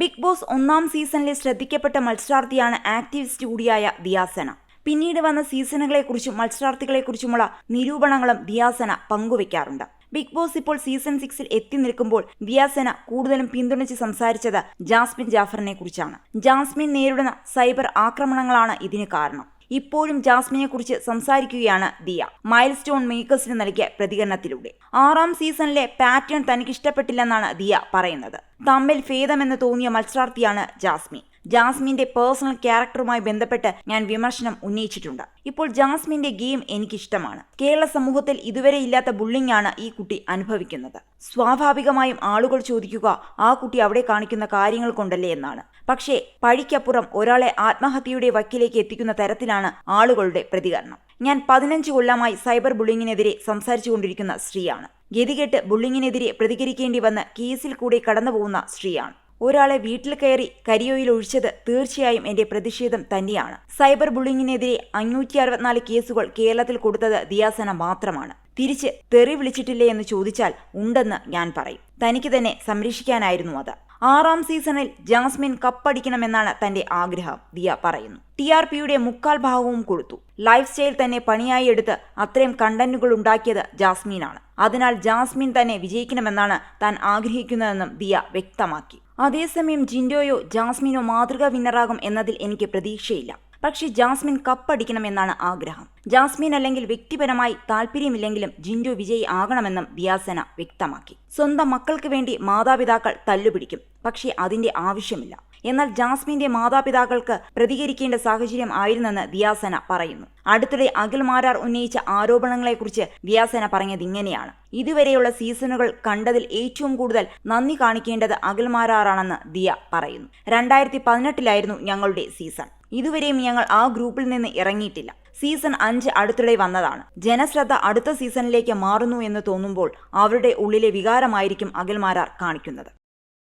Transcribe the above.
Big boss ഒന്നാം സീസണിലെ ശ്രദ്ധിക്കപ്പെട്ട മത്സരാർത്ഥിയാണ് activist കൂടിയായ ദിയാസന. പിന്നീട് വന്ന സീസണുകളെക്കുറിച്ചും മത്സരാർത്ഥികളെക്കുറിച്ചുമുള്ള നിരൂപണങ്ങളും ദിയാസന പങ്കുവെക്കാറുണ്ട്. ബിഗ് ബോസ് ഇപ്പോൾ സീസൺ സിക്സിൽ എത്തി നിൽക്കുമ്പോൾ ദിയാസന കൂടുതലും പിന്തുണച്ച് സംസാരിച്ചത് ജാസ്മിൻ ജാഫറിനെ കുറിച്ചാണ് ജാസ്മിൻ നേരിടുന്ന സൈബർ ആക്രമണങ്ങളാണ് ഇതിന് കാരണം. ഇപ്പോഴും ജാസ്മിനെ കുറിച്ച് സംസാരിക്കുകയാണ് ദിയ. മൈൽ സ്റ്റോൺ മേക്കേഴ്സിന് നൽകിയ പ്രതികരണത്തിലൂടെ. ആറാം സീസണിലെ പാറ്റേൺ തനിക്ക് ഇഷ്ടപ്പെട്ടില്ലെന്നാണ് ദിയ പറയുന്നത്. തമ്മിൽ ഭേദമെന്ന് തോന്നിയ മത്സരാർത്ഥിയാണ് ജാസ്മിൻ ജാസ്മിന്റെ പേഴ്സണൽ ക്യാരക്ടറുമായി ബന്ധപ്പെട്ട് ഞാൻ വിമർശനം ഉന്നയിച്ചിട്ടുണ്ട്. ഇപ്പോൾ ജാസ്മിന്റെ ഗെയിം എനിക്കിഷ്ടമാണ്. കേരള സമൂഹത്തിൽ ഇതുവരെ ഇല്ലാത്ത ബുള്ളിംഗ് ആണ് ഈ കുട്ടി അനുഭവിക്കുന്നത്. സ്വാഭാവികമായും ആളുകൾ ചോദിക്കുക ആ കുട്ടി അവിടെ കാണിക്കുന്ന കാര്യങ്ങൾ കൊണ്ടല്ലേ എന്നാണ്. പക്ഷേ പഴിക്കപ്പുറം ഒരാളെ ആത്മഹത്യയുടെ വക്കിലേക്ക് എത്തിക്കുന്ന തരത്തിലാണ് ആളുകളുടെ പ്രതികരണം. ഞാൻ പതിനഞ്ച് കൊല്ലമായി സൈബർ ബുള്ളിങ്ങിനെതിരെ സംസാരിച്ചുകൊണ്ടിരിക്കുന്ന സ്ത്രീയാണ്. ഗതികെട്ട് ബുള്ളിങ്ങിനെതിരെ പ്രതികരിക്കേണ്ടി വന്ന് കേസിൽ കൂടെ കടന്നുപോകുന്ന സ്ത്രീയാണ്. ഒരാളെ വീട്ടിൽ കയറി കരിയോയിൽ ഒഴിച്ചത് തീർച്ചയായും എന്റെ പ്രതിഷേധം തന്നെയാണ്. സൈബർ ബുള്ളിങ്ങിനെതിരെ അഞ്ഞൂറ്റി അറുപത്തിനാല് കേസുകൾ കേരളത്തിൽ കൊടുത്തത് ദിയാസന മാത്രമാണ്. തിരിച്ച് തെറി വിളിച്ചിട്ടില്ലേ എന്ന് ചോദിച്ചാൽ ഉണ്ടെന്ന് ഞാൻ പറയും. തനിക്ക് തന്നെ സംരക്ഷിക്കാനായിരുന്നു അത്. ആറാം സീസണിൽ ജാസ്മിൻ കപ്പടിക്കണമെന്നാണ് തന്റെ ആഗ്രഹം ദിയ പറയുന്നു. ടി ആർ പിയുടെ മുക്കാൽ ഭാഗവും കൊടുത്തു. ലൈഫ് സ്റ്റൈൽ തന്നെ പണിയായി എടുത്ത് അത്രയും കണ്ടന്റുകൾ ഉണ്ടാക്കിയത് ജാസ്മിനാണ്. അതിനാൽ ജാസ്മിൻ തന്നെ വിജയിക്കണമെന്നാണ് താൻ ആഗ്രഹിക്കുന്നതെന്നും ദിയ വ്യക്തമാക്കി. അതേസമയം ജിൻഡോയോ ജാസ്മിനോ മാതൃകാ വിന്നറാകും എന്നതിൽ എനിക്ക് പ്രതീക്ഷയില്ല. പക്ഷേ ജാസ്മിൻ കപ്പടിക്കണമെന്നാണ് ആഗ്രഹം. ജാസ്മിൻ അല്ലെങ്കിൽ വ്യക്തിപരമായി താല്പര്യമില്ലെങ്കിലും ജിൻഡോ വിജയി ആകണമെന്നും വ്യാസന വ്യക്തമാക്കി. സ്വന്തം മക്കൾക്ക് വേണ്ടി മാതാപിതാക്കൾ തല്ലുപിടിക്കും. പക്ഷേ അതിന്റെ ആവശ്യമില്ല. എന്നാൽ ജാസ്മിന്റെ മാതാപിതാക്കൾക്ക് പ്രതികരിക്കേണ്ട സാഹചര്യം ആയിരുന്നെന്ന് വ്യാസന പറയുന്നു. അടുത്തിടെ അഖിൽ മാരാർ ഉന്നയിച്ച ആരോപണങ്ങളെക്കുറിച്ച് വ്യാസന പറഞ്ഞത് ഇങ്ങനെയാണ്. ഇതുവരെയുള്ള സീസണുകൾ കണ്ടതിൽ ഏറ്റവും കൂടുതൽ നന്ദി കാണിക്കേണ്ടത് അഖിൽ മാരാറാണെന്ന് ദിയ പറയുന്നു. രണ്ടായിരത്തി പതിനെട്ടിലായിരുന്നു ഞങ്ങളുടെ സീസൺ. ഇതുവരെയും ഞങ്ങൾ ആ ഗ്രൂപ്പിൽ നിന്ന് ഇറങ്ങിയിട്ടില്ല. സീസൺ അഞ്ച് അടുത്തിടെ വന്നതാണ്. ജനശ്രദ്ധ അടുത്ത സീസണിലേക്ക് മാറുന്നു എന്ന് തോന്നുമ്പോൾ അവരുടെ ഉള്ളിലെ വികാരമായിരിക്കും അഖിൽമാരാർ കാണിക്കുന്നത്.